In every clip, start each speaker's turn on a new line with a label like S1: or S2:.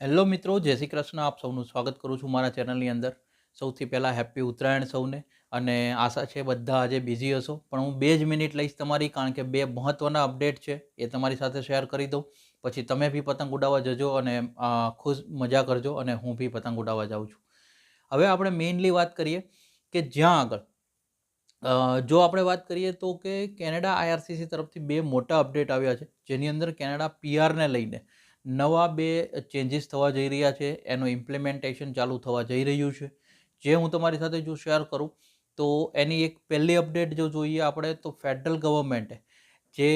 S1: Hello મિત્રો, જય શ્રી કૃષ્ણ. આપ સૌનું સ્વાગત કરું છું મારા ચેનલની અંદર. સૌથી પહેલાં હેપી ઉત્તરાયણ સૌને અને આશા છે બધા આજે બિઝી હશો. પણ હું બે જ મિનિટ લઈશ તમારી, કારણ કે બે મહત્ત્વના અપડેટ છે એ તમારી સાથે શેર કરી દઉં. પછી તમે બી પતંગ ઉડાવવા જજો અને ખુશ મજા કરજો અને હું બી પતંગ ઉડાવવા જાઉં છું. હવે આપણે મેઇનલી વાત કરીએ કે જ્યાં આગળ. જો આપણે વાત કરીએ તો કે કેનેડા આઈઆરસીસી તરફથી બે મોટા અપડેટ આવ્યા છે. જેની અંદર કેનેડા પીઆરને લઈને. નવા બે ચેન્જીસ થવા જઈ રહ્યા છે, એનું ઇમ્પ્લિમેન્ટેશન ચાલુ થવા જઈ રહ્યું છે. જે હું તમારી સાથે જો શેર કરું, તો એની એક પહેલી અપડેટ જો જોઈએ આપણે, તો ફેડરલ ગવર્મેન્ટે જે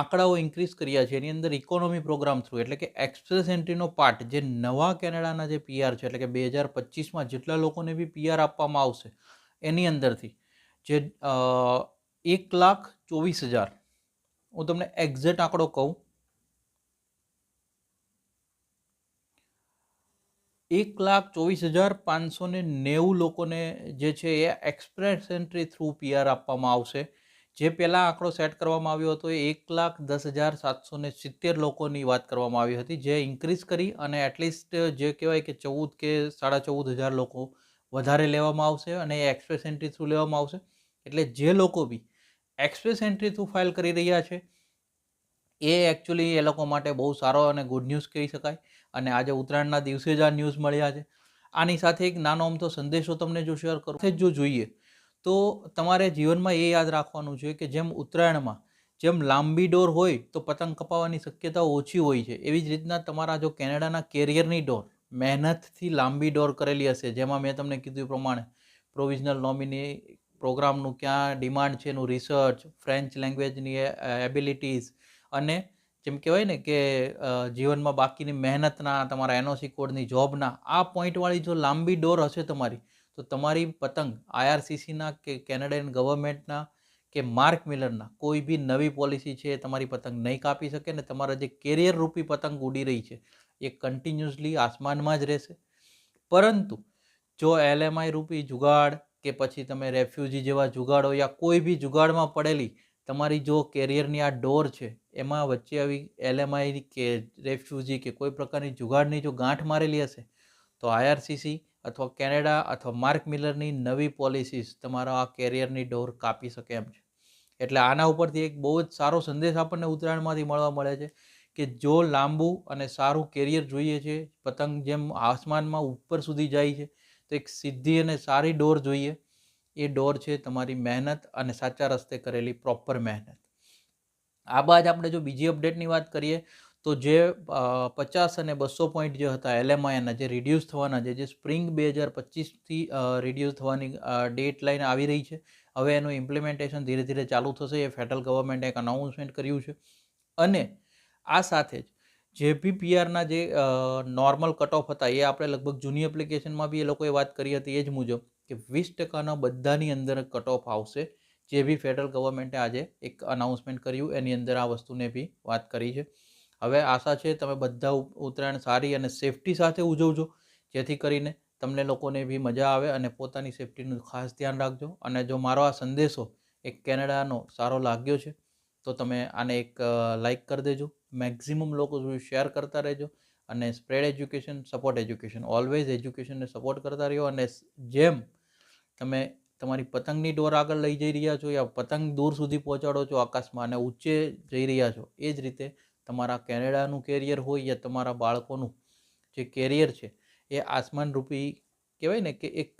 S1: આંકડાઓ ઇન્ક્રીઝ કર્યા છે, એની અંદર ઇકોનોમી પ્રોગ્રામ થ્રુ એટલે કે એક્સપ્રેસ એન્ટ્રીનો પાર્ટ જે નવા કેનેડાના જે પીઆર છે, એટલે કે બે હજાર પચીસમાં જેટલા લોકોને બી પીઆર આપવામાં આવશે, એની અંદરથી જે એક લાખ ચોવીસ હજાર. હું તમને એક્ઝેક્ટ આંકડો કહું એક લાખ ચોવીસ હજાર પાંચસો ને નેવું લોકોને જે છે એ એક્સપ્રેસ એન્ટ્રી થ્રુ પીઆર આપવામાં આવશે. જે પહેલાં આંકડો સેટ કરવામાં આવ્યો હતો એ એક લાખ દસ હજાર સાતસો ને સિત્તેર લોકોની વાત કરવામાં આવી હતી, જે ઇન્ક્રીઝ કરી અને એટલીસ્ટ જે કહેવાય કે ચૌદ કે સાડા ચૌદ હજાર લોકો વધારે લેવામાં આવશે અને એ એક્સપ્રેસ એન્ટ્રી થ્રુ લેવામાં આવશે. એટલે જે લોકો બી એક્સપ્રેસ એન્ટ્રી થ્રુ ફાઇલ કરી રહ્યા છે એ એકચ્યુઅલી એ લોકો માટે બહુ સારો અને ગુડ ન્યૂઝ કહી શકાય. અને આજે ઉત્તરાયણના દિવસે જ આ ન્યૂઝ મળ્યા છે. આની સાથે એક નાનો અમથો સંદેશો તમને જો શેર કરો જ જોઈએ, તો તમારે જીવનમાં એ યાદ રાખવાનું છે કે જેમ ઉત્તરાયણમાં જેમ લાંબી ડોર હોય, તો પતંગ કપાવવાની શક્યતા ઓછી હોય છે. એવી જ રીતના તમારા જો કેનેડાના કેરિયરની ડોર મહેનતથી લાંબી ડોર કરેલી હશે, જેમાં મેં તમને કીધું પ્રમાણે પ્રોવિઝનલ નોમિની પ્રોગ્રામનું ક્યાં ડિમાન્ડ છે એનું રિસર્ચ ફ્રેન્ચ લેંગ્વેજની એબિલિટીઝ અને જેમ કહેવાય ને કે જીવનમાં બાકીની મહેનતના, તમારા એનઓસી કોડની જોબના, આ પોઈન્ટવાળી જો લાંબી ડોર હશે તમારી, તો તમારી પતંગ આઈઆરસીસીના કે કેનેડિયન ગવર્મેન્ટના કે માર્ક મિલરના કોઈ બી નવી પોલિસી છે એ તમારી પતંગ નહીં કાપી શકે ને તમારા જે કેરિયર રૂપી પતંગ ઉડી રહી છે, એ કન્ટિન્યુઅસલી આસમાનમાં જ રહેશે. પરંતુ જો એલએમઆઈ રૂપી જુગાડ કે પછી તમે રેફ્યુજી જેવા જુગાડો યા કોઈ બી જુગાડમાં પડેલી તમારી જો કેરિયરની આ ડોર છે, એમાં વચ્ચે આવી એલએમઆઈ કે રેફ્યુજી કે કોઈ પ્રકારની જુગાડની જો ગાંઠ મારેલી હશે, તો આઈઆરસીસી અથવા કેનેડા અથવા માર્ક મિલરની નવી પોલિસીસ તમારા આ કેરિયરની ડોર કાપી શકે એમ છે. એટલે આના ઉપરથી એક બહુ જ સારો સંદેશ આપણને ઉત્તરાયણમાંથી મળવા મળે છે કે જો લાંબુ અને સારું કેરિયર જોઈએ છે, પતંગ જેમ આસમાનમાં ઉપર સુધી જાય છે, તો એક સિદ્ધિ અને સારી ડોર જોઈએ એ ડોર છે તમારી મહેનત અને સાચા રસ્તે કરેલી પ્રોપર મહેનત. આ બાદ આપણે જો બીજી અપડેટની વાત કરીએ, તો જે પચાસ અને બસો પોઈન્ટ જે હતા એલએમઆઈના જે રિડ્યુસ થવાના છે, જે સ્પ્રિંગ બે હજાર પચીસથી રિડ્યુસ થવાની ડેટ લાઈન આવી રહી છે, હવે એનું ઇમ્પ્લિમેન્ટેશન ધીરે ધીરે ચાલુ થશે. એ ફેડરલ ગવર્મેન્ટે એક અનાઉન્સમેન્ટ કર્યું છે. અને આ સાથે જ જે બી જે નોર્મલ કટ ઓફ હતા, એ આપણે લગભગ જૂની એપ્લિકેશનમાં બી એ લોકોએ વાત કરી હતી એ જ મુજબ કે વીસ ટકાના બધાની અંદર કટ ઓફ આવશે. જે બી ફેડરલ ગવર્મેન્ટે આજે એક અનાઉન્સમેન્ટ કર્યું, એની અંદર આ વસ્તુને બી વાત કરી છે. હવે આશા છે તમે બધા ઉત્તરાયણ સારી અને સેફટી સાથે ઉજવજો. જેથી કરીને તમને લોકોને બી મજા આવે અને પોતાની સેફટીનું ખાસ ધ્યાન રાખજો. અને જો મારો આ સંદેશો એક કેનેડાનો સારો લાગ્યો છે, તો તમે આને એક લાઇક કરી દેજો. મેક્ઝિમમ લોકો સુધી શેર કરતા રહેજો અને spread education support education always એજ્યુકેશનને support કરતા રહ્યો અને જેમ તમે તમારી પતંગની ડોર આગળ લઈ જઈ રહ્યા છો યા પતંગ દૂર સુધી પહોંચાડો છો આકાશમાં અને ઊંચે જઈ રહ્યા છો, એ જ રીતે તમારા કેનેડાનું કેરિયર હોય યા તમારા બાળકોનું જે કેરિયર છે, એ આસમાન રૂપી કહેવાય ને કે એક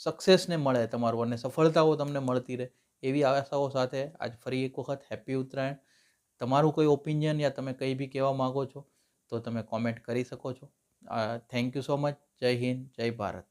S1: સક્સેસને મળે તમારું અને સફળતાઓ તમને મળતી રહે, એવી આશાઓ સાથે આજ ફરી એક વખત હેપી ઉત્તરાયણ. તમારું કોઈ ઓપિનિયન યા તમે કંઈ બી કહેવા માગો છો તો તમે કોમેન્ટ કરી શકો છો. થેન્ક યુ સો મચ જય હિન્દ, જય ભારત.